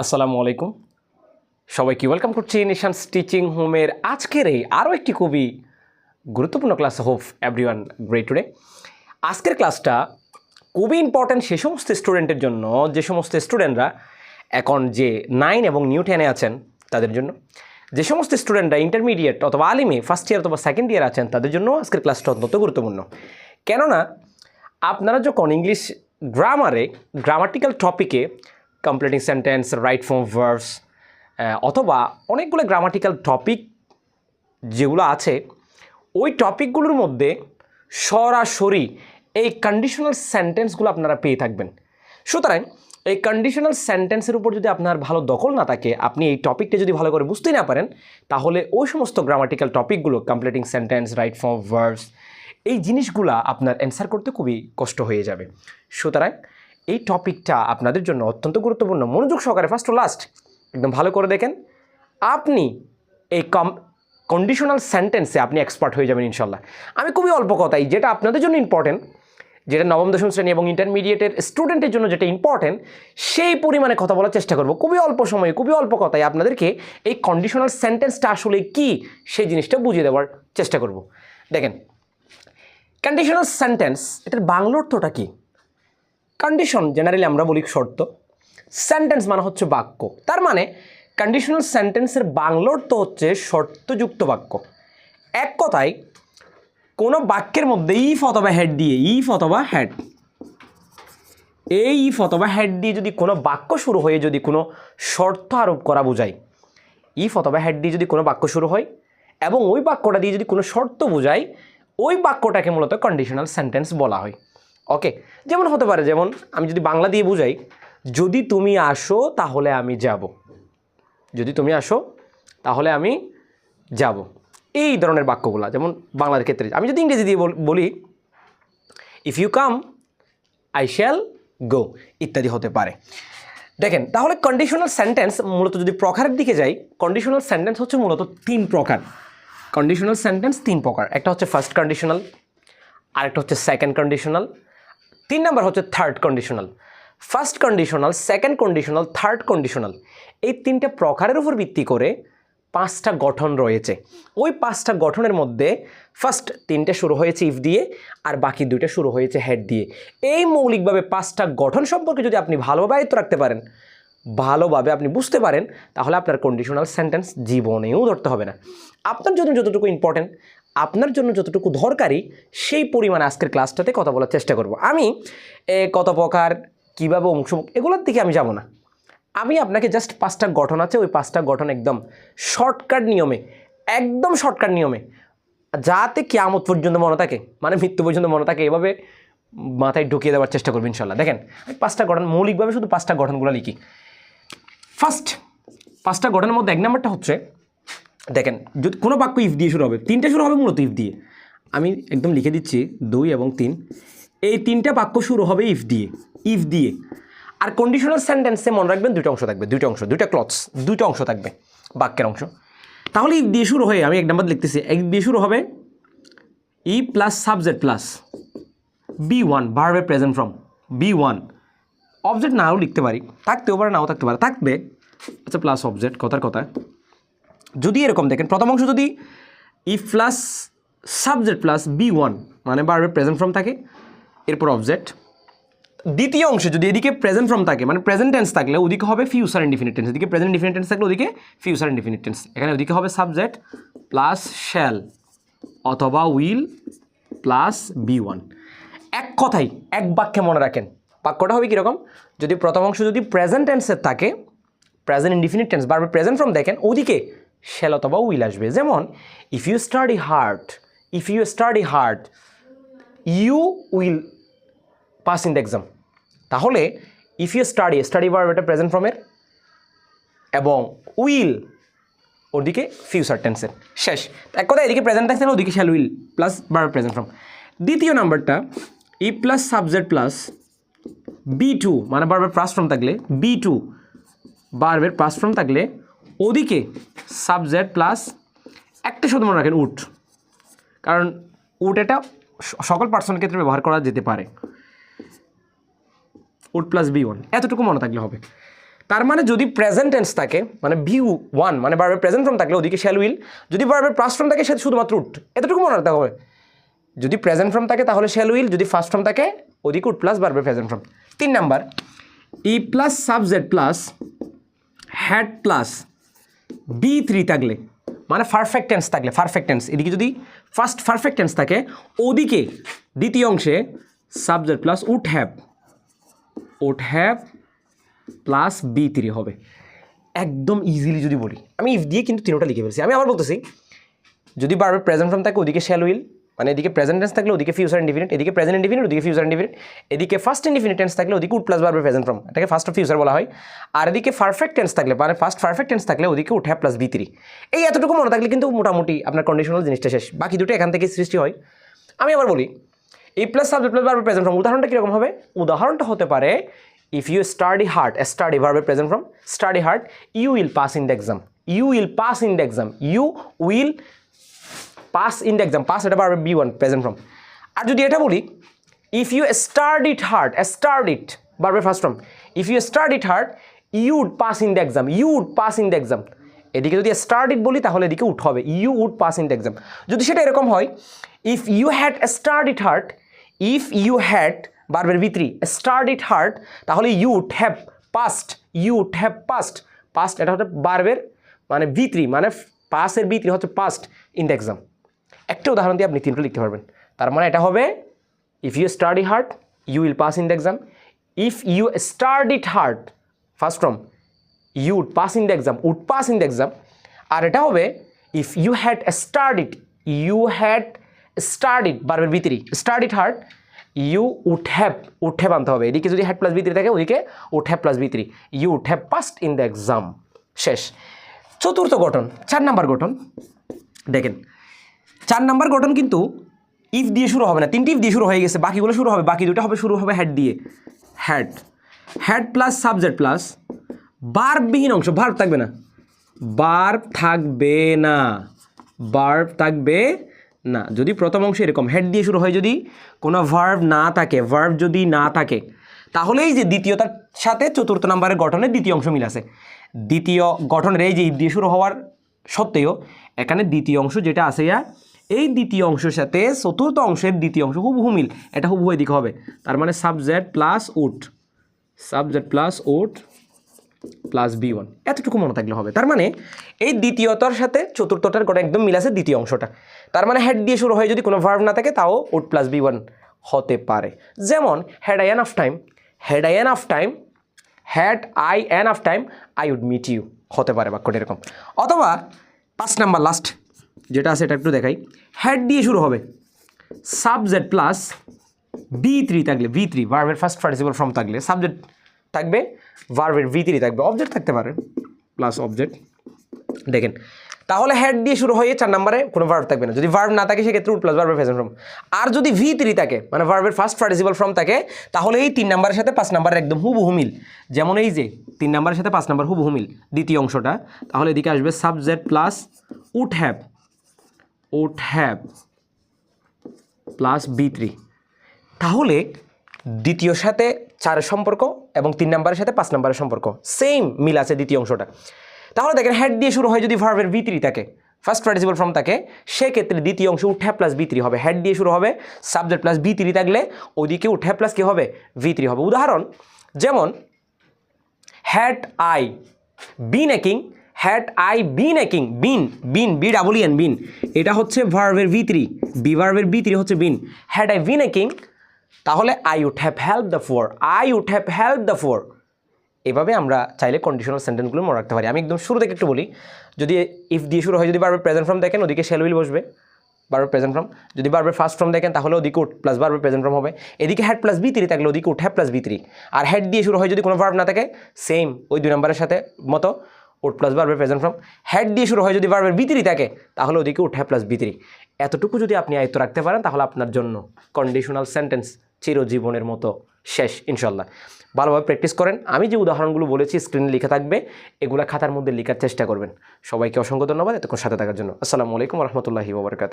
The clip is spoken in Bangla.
আসসালামু আলাইকুম। সবাইকে ওয়েলকাম করছি নিশান স্টিচিং হোমের আজকের এই আরও একটি খুবই গুরুত্বপূর্ণ class hope everyone great today আজকের ক্লাসটা খুবই ইম্পর্ট্যান্ট সে সমস্ত স্টুডেন্টের জন্য, যে সমস্ত স্টুডেন্টরা এখন যে নাইন এবং নিউ টেনে আছেন তাদের জন্য। যে সমস্ত স্টুডেন্টরা ইন্টারমিডিয়েট অথবা আলিমে ফার্স্ট ইয়ার অথবা সেকেন্ড ইয়ার আছেন তাদের জন্য আজকের ক্লাসটা অত্যন্ত গুরুত্বপূর্ণ। কেননা আপনারা যখন ইংলিশ গ্রামারে গ্রামাটিক্যাল টপিকে completing sentence right form verbs অথবা অনেকগুলো গ্রামাটিক্যাল টপিক যেগুলো আছে, ওই টপিকগুলোর মধ্যে সরাসরি এই কন্ডিশনাল সেন্টেন্সগুলো আপনারা পেয়ে থাকবেন। সুতরাং এই কন্ডিশনাল সেন্টেন্সের উপর যদি আপনার ভালো দখল না থাকে, আপনি এই টপিকটা যদি ভালো করে বুঝতেই না পারেন, তাহলে ওই সমস্ত গ্রামাটিক্যাল টপিকগুলো completing sentence right form verbs এই জিনিসগুলা আপনার অ্যান্সার করতে খুবই কষ্ট হয়ে যাবে। সুতরাং এই টপিকটা আপনাদের জন্য অত্যন্ত গুরুত্বপূর্ণ। মনোযোগ সহকারে ফার্স্ট ও লাস্ট একদম ভালো করে দেখেন। আপনি এই কম কন্ডিশনাল সেন্টেন্সে আপনি এক্সপার্ট হয়ে যাবেন ইনশাল্লাহ আমি খুবই অল্প কথাই, যেটা আপনাদের জন্য ইম্পর্টেন্ট যেটা নবম, দশম শ্রেণি এবং ইন্টারমিডিয়েটের স্টুডেন্টের জন্য যেটা ইম্পর্টেন্ট সেই পরিমাণে কথা বলার চেষ্টা করব। খুবই অল্প সময়ে, খুবই অল্প কথায় আপনাদেরকে এই কন্ডিশনাল সেন্টেন্সটা আসলে কি, সেই জিনিসটা বুঝিয়ে দেওয়ার চেষ্টা করব। দেখেন কন্ডিশনাল সেন্টেন্স এটার বাংলা অর্থটা কি? কন্ডিশন জেনারেলি আমরা বলি শর্ত। সেন্টেন্স মানে হচ্ছে বাক্য। তার মানে কন্ডিশনাল সেন্টেন্সের বাংলা অর্থ হচ্ছে শর্তযুক্ত বাক্য। এক কথায়, কোনো বাক্যের মধ্যে ইফ অথবা হেড দিয়ে ইফ অথবা হেড এই ইফ অথবা হেড দিয়ে যদি কোনো বাক্য শুরু হয়ে যদি কোনো শর্ত আরোপ করা বোঝায় ইফ অথবা হেড দিয়ে যদি কোনো বাক্য শুরু হয় এবং ওই বাক্যটা দিয়ে যদি কোনো শর্ত বোঝায়, ওই বাক্যটাকে মূলত কন্ডিশনাল সেন্টেন্স বলা হয়। ওকে যেমন হতে পারে, যেমন আমি যদি বাংলা দিয়ে বুঝাই, যদি তুমি আসো তাহলে আমি যাব। যদি তুমি আসো তাহলে আমি যাব। এই ধরনের বাক্যগুলো, যেমন বাংলার ক্ষেত্রে। আমি যদি ইংরেজি দিয়ে বল- if you come I shall go ইত্যাদি হতে পারে। দেখেন, তাহলে কন্ডিশনাল সেন্টেন্স মূলত যদি প্রকারের দিকে যাই কন্ডিশনাল সেন্টেন্স হচ্ছে মূলত তিন প্রকার। কন্ডিশনাল সেন্টেন্স তিন প্রকার। একটা হচ্ছে ফার্স্ট কন্ডিশনাল আরেকটা হচ্ছে সেকেন্ড কন্ডিশনাল তিন নাম্বার হচ্ছে third conditional first conditional second conditional third conditional এই তিনটে প্রকারের উপর ভিত্তি করে পাঁচটা গঠন রয়েছে। ওই পাঁচটা গঠনের মধ্যে ফার্স্ট তিনটে শুরু হয়েছে ইফ দিয়ে, আর বাকি দুইটা শুরু হয়েছে হেড দিয়ে। এই মৌলিকভাবে পাঁচটা গঠন সম্পর্কে যদি আপনি ভালোভাবে আয়ত্ত রাখতে পারেন, ভালোভাবে আপনি বুঝতে পারেন, তাহলে আপনার কন্ডিশনাল সেন্টেন্স জীবনেও ধরতে হবে না। আপনার জন্য যতটুকু ইম্পর্টেন্ট আপনার জন্য যতটুকু দরকারি, সেই পরিমাণে আজকের ক্লাসটাতে কথা বলার চেষ্টা করব। আমি কত প্রকার কীভাবে অংশ, এগুলোর দিকে আমি যাব না। আমি আপনাকে জাস্ট পাঁচটা গঠন আছে, ওই পাঁচটা গঠন একদম শর্টকাট নিয়মে, একদম শর্টকাট নিয়মে, যাতে কেয়ামত পর্যন্ত মনে থাকে মানে মৃত্যু পর্যন্ত মনে থাকে, এভাবে মাথায় ঢুকিয়ে দেওয়ার চেষ্টা করব ইনশাল্লাহ দেখেন, আমি পাঁচটা গঠন, মৌলিকভাবে শুধু পাঁচটা গঠনগুলো লিখি। ফার্স্ট পাঁচটা গঠনের মধ্যে এক নম্বরটা হচ্ছে দেখেন, যদি কোনো বাক্য ইফ দিয়ে শুরু হবে, তিনটে শুরু হবে মূলত ইফ দিয়ে। আমি একদম লিখে দিচ্ছি দুই এবং তিন। এই তিনটা বাক্য শুরু হবে ইফ দিয়ে ইফ দিয়ে। আর কন্ডিশনাল সেন্টেন্সে মনে রাখবেন দুটো অংশ থাকবে দুটো অংশ, দুইটা ক্লথস দুটো অংশ থাকবে, বাক্যের অংশ। তাহলে ইফ দিয়ে শুরু হয়ে আমি এক নম্বর লিখতেছি এক দিয়ে শুরু হবে ই plus subject plus V one ভার্বে present form V one object নাও লিখতে পারি, থাকতেও পারে, নাও থাকতে পারে, থাকবে। আচ্ছা প্লাস অবজেক্ট কথার কথা। যদি এরকম দেখেন, প্রথম অংশ যদি ই plus subject plus V one মানে বারবার প্রেজেন্ট ফর্ম থাকে, এরপর অবজেক্ট দ্বিতীয় অংশে যদি এদিকে প্রেজেন্ট ফর্ম থাকে মানে প্রেজেন্ট টেন্স থাকলে ওদিকে হবে ফিউচার ইনডিফিনিট টেন্স এদিকে প্রেজেন্ট ডিফিনিট টেন্স থাকলে ওদিকে ফিউচার ইনডিফিনিট টেন্স এখানে ওদিকে হবে সাবজেক্ট প্লাস শ্যাল অথবা উইল প্লাস বি ওয়ান এক কথাই, এক বাক্যে মনে রাখেন, বাক্যটা হবে কীরকম? যদি প্রথম অংশ যদি প্রেজেন্ট টেন্সের থাকে প্রেজেন্ট ইনডিফিনিট টেন্স বারবার প্রেজেন্ট ফর্ম দেখেন, ওদিকে শ্যাল অথবা উইল আসবে। যেমন if you study hard if you study hard you will pass in the exam তাহলে if you study study verb এটা প্রেজেন্ট ফর্মের এবং উইল ওদিকে ফিউচার টেন্সের শেষ। এক কথা এদিকে প্রেজেন্ট টেন্স ওদিকে shall will plus verb present form দ্বিতীয় নাম্বারটা ই plus subject plus V two মানে বারবার প্লাস ফর্ম থাকলে বি টু বারবার প্লাস ফর্ম থাকলে, ওদিকে সাবজেক্ট প্লাস একটা শুধু মনে রাখেন উট। কারণ উট এটা সকল পার্সনের ক্ষেত্রে ব্যবহার করা যেতে পারে। উট প্লাস বি ওয়ান, এতটুকু মনে থাকলে হবে। তার মানে যদি প্রেজেন্ট টেন্স থাকে মানে ভিউ ওয়ান মানে বারবার প্রেজেন্ট ফর্ম থাকলে ওদিকে শ্যাল উইল যদি বারবার পাস্ট ফর্ম থাকে সেটা শুধুমাত্র উঠ এতটুকু মনে রাখতে হবে। যদি প্রেজেন্ট ফর্ম থাকে তাহলে শ্যাল উইল যদি ফার্স্ট ফর্ম থাকে ওদিকে উড প্লাস বারবার প্রেজেন্ট ফর্ম তিন number E plus subject plus had plus V three থাকলে মানে পারফেক্ট টেন্স থাকলে পারফেক্ট টেন্স এদিকে যদি ফার্স্ট পারফেক্ট টেন্স থাকে, ওদিকে দ্বিতীয় অংশে subject plus would have would have plus V three হবে। একদম ইজিলি যদি বলি, আমি ইফ দিয়ে কিন্তু তিনোটা লিখে ফেলছি। আমি আবার বলতেছি, যদি বারবার প্রেজেন্ট ফর্ম থাকে, ওদিকে শ্যাল উইল মানে এদিকে প্রেজেন্ট টেন্স থাকলে ওদিকে ফিউচার ইন্ডিফিনিট এদিকে প্রেজেন্ট ইন্ডিফিনিট ওদিকে ফিউচার ইন্ডিফিনিট এদিকে ফার্স্ট ইন্ডিফিনিট টেন্স থাকলে ওদিকে উড প্লাস বারবার প্রেজেন্ট ফর্ম এটাকে ফার্স্ট অফ ফিউচার বলা হয়। আর এদিকে পারফেক্ট টেন্স থাকলে মানে ফার্স্ট পারফেক্ট টেন্স থাকলে ওদিকে উঠে প্লাস বি থ্রি এই এতটুকু মনে থাকলে কিন্তু মোটামুটি আপনার কন্ডিশনাল জিনিসটা শেষ। বাকি দুটো এখান থেকে সৃষ্টি হয়। আমি আবার বলি এই প্লাস সাবজেক্ট প্লাস বারবার প্রেজেন্ট ফর্ম উদাহরণটা কীরকম হবে? উদাহরণটা হতে পারে if you study hard study ভার্বের present form study hard you will pass in the exam you will pass in the exam you will pass in the exam pass এটা পারবে বি ওয়ান প্রেজেন্ট ফর্ম আর যদি এটা বলি if you studied hard studied পারবে first form if you studied hard you would pass in the exam you would pass in the exam এদিকে যদি স্টার্ট ইট বলি, তাহলে এদিকে উঠ হবে you would pass in the exam যদি সেটা এরকম হয় if you had studied hard if you had বারবের V three studied hard তাহলে you have passed you have passed passed এটা হচ্ছে বারবের মানে ভিতরি মানে পাসের ভিতরি হচ্ছে পাস্ট ইন দ্য এক্সাম একটা উদাহরণ দিয়ে আপনি তিনটা লিখতে পারবেন। তার মানে এটা হবে if you study hard you will pass in the exam if you it hard first form you would pass in the exam would pass in the exam আর এটা হবে if you had it you had it বারবার V three it hard you would have would have আনতে হবে। এদিকে যদি হ্যাড প্লাস ভিতরি থাকে, ওদিকে would have plus V three. You would have passed in the exam শেষ। চতুর্থ গঠন, চার নাম্বার গঠন। দেখেন চার নাম্বার গঠন কিন্তু ইফ দিয়ে শুরু হবে না, তিনটি ইফ দিয়ে শুরু হয়ে গেছে, বাকিগুলো শুরু হবে, বাকি দুটো হবে, শুরু হবে হ্যাড দিয়ে। Had had plus subject plus বার্ববিহীন অংশ ভার্ব থাকবে না। বার্ব থাকবে না বার্ব থাকবে না। যদি প্রথম অংশ এরকম হেড দিয়ে শুরু হয় যদি কোনো ভার্ব না থাকে ভার্ব যদি না থাকে, তাহলে এই যে দ্বিতীয়তার সাথে চতুর্থ নাম্বারের গঠনের দ্বিতীয় অংশ মিল আছে। দ্বিতীয় গঠনের এই যে ইফ দিয়ে শুরু হওয়ার সত্ত্বেও, এখানে দ্বিতীয় অংশ যেটা আছে ইয়া এই দ্বিতীয় অংশের সাথে চতুর্থ অংশের দ্বিতীয় অংশ হুবহু মিল। এটা হুবহু এদিকে হবে। তার মানে subject plus would subject plus would plus V one এতটুকু মনে থাকলে হবে। তার মানে এই দ্বিতীয়তার সাথে চতুর্থটার গোটা একদম মিল আছে দ্বিতীয় অংশটা। তার মানে হেড দিয়ে শুরু হয় যদি কোনো ভার্ব না থাকে, তাও উট প্লাস বি ওয়ান হতে পারে। যেমন had I in of time had I in of time had I in of time I would meet you হতে পারে বাক্যটা এরকম। অথবা পাঁচ নাম্বার লাস্ট যেটা আছে এটা একটু দেখাই। হ্যাড দিয়ে শুরু হবে। সাবজেক্ট প্লাস বি থ্রি থাকলে ভি থ্রি ভার্বের ফার্স্ট পার্টিসিপাল ফর্ম থাকলে সাবজেক্ট থাকবে ভার্বের ভি থ্রি থাকবে অবজেক্ট থাকতে পারে প্লাস অবজেক্ট দেখেন, তাহলে হেড দিয়ে শুরু হয়ে চার নম্বরে কোনো ভার্ব থাকবে না। যদি ভার্ব না থাকে, সেক্ষেত্রে উড প্লাস ভার্বের প্রেজেন্ট ফর্ম আর যদি ভি থ্রি থাকে মানে ভার্বের ফার্স্ট পার্টিসিপাল ফর্ম থাকে, তাহলে এই তিন নাম্বারের সাথে পাঁচ নাম্বারের একদম হুবহু মিল। যেমন এই যে, তিন নাম্বারের সাথে পাঁচ নাম্বার হুবহু মিল, দ্বিতীয় অংশটা, তাহলে এদিকে আসবে subject plus would have would have plus V three. তাহলে দ্বিতীয়র সাথে চারের সম্পর্ক এবং তিন নাম্বারের সাথে পাঁচ নাম্বারের সম্পর্ক। সেম মিল আছে দ্বিতীয় অংশটা। তাহলে দেখেন হ্যাড দিয়ে শুরু হয় যদি ভার্বের বি থ্রি থাকে। ফার্স্ট পার্টিসিপাল ফর্ম থাকে। সেক্ষেত্রে দ্বিতীয় অংশ উঠে প্লাস বি থ্রি হবে। হ্যাড দিয়ে শুরু হবে। সাবজেক্ট প্লাস বি থ্রি থাকলে ওইদিকে উঠে প্লাস কী হবে? ভি থ্রি হবে। উদাহরণ, যেমন had I be acting had I been acting been been B double N been এটা হচ্ছে ভার্বের ভি থ্রি বি ভার্বের বি থ্রি হচ্ছে been had I been acting তাহলে I would have help the poor I would have help the poor এভাবে আমরা চাইলে কন্ডিশনাল সেন্টেন্সগুলো মনে রাখতে পারি। আমি একদম শুরু থেকে একটু বলি, যদি ইফ দিয়ে শুরু হয়, যদি বারবার প্রেজেন্ট ফর্ম দেখেন, ওদিকে শ্যাল উইল বসবে বারবার প্রেজেন্ট ফর্ম যদি বারবার ফার্স্ট ফর্ম দেখেন, তাহলে ওদিকে উঠ প্লাস বারবার প্রেজেন্ট ফর্ম হবে। এদিকে হ্যাড প্লাস বি থ্রি থাকলে ওদিকে would had plus V three R had দিয়ে শুরু হয়, যদি কোনো ভার্ব না থাকে সেম ওই দুই নম্বরের সাথে মতো। উঠ প্লাস বারবার প্রেজেন্ট ফর্ম হ্যাড দিয়ে শুরু হয়, যদি বারবার বিতরি থাকে, তাহলে ওদিকে উঠ হ্যাড প্লাস বিতরি এতটুকু যদি আপনি আয়ত্ত রাখতে পারেন, তাহলে আপনার জন্য কন্ডিশনাল সেন্টেন্স চিরজীবনের মতো শেষ ইনশাল্লাহ ভালোভাবে প্র্যাকটিস করেন। আমি যে উদাহরণগুলো বলেছি স্ক্রিনে লিখে থাকবে, এগুলো খাতার মধ্যে লেখার চেষ্টা করবেন। সবাইকে অসংখ্য ধন্যবাদ এতক্ষণ সাথে থাকার জন্য। আসসালামু আলাইকুম রহমতুল্লাহি ওবরকাত